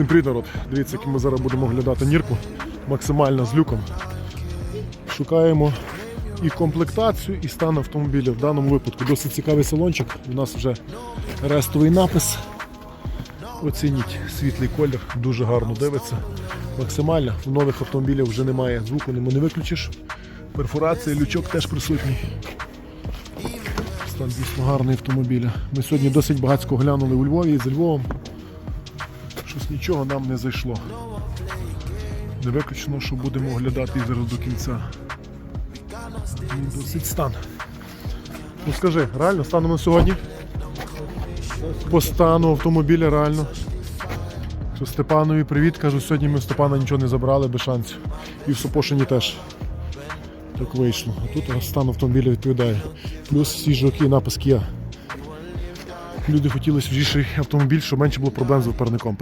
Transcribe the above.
Всім привіт, народ. Дивіться, як ми зараз будемо оглядати нірку максимально з люком. Шукаємо і комплектацію, і стан автомобіля. В даному випадку досить цікавий салончик. У нас вже рестовий напис. Оцініть світлий колір, дуже гарно дивиться. Максимально. У нових автомобілів вже немає звуку, нему не виключиш. Перфорація, лючок теж присутній. Стан дійсно гарний автомобіля. Ми сьогодні досить багатько глянули у Львові і за Львовом. Щось нічого нам не зайшло. Не виключено, що будемо оглядати зараз до кінця. І Досить стан. Ну скажи, реально станом на сьогодні? По стану автомобіля реально. Що Степанові привіт, кажу, сьогодні ми Степана нічого не забрали без шансів. І в Сопошині теж. Так вийшло. А тут стан автомобіля відповідає. Плюс всі жовті напис Kia. Люди хотіли свіжіший автомобіль, щоб менше було проблем з випарником.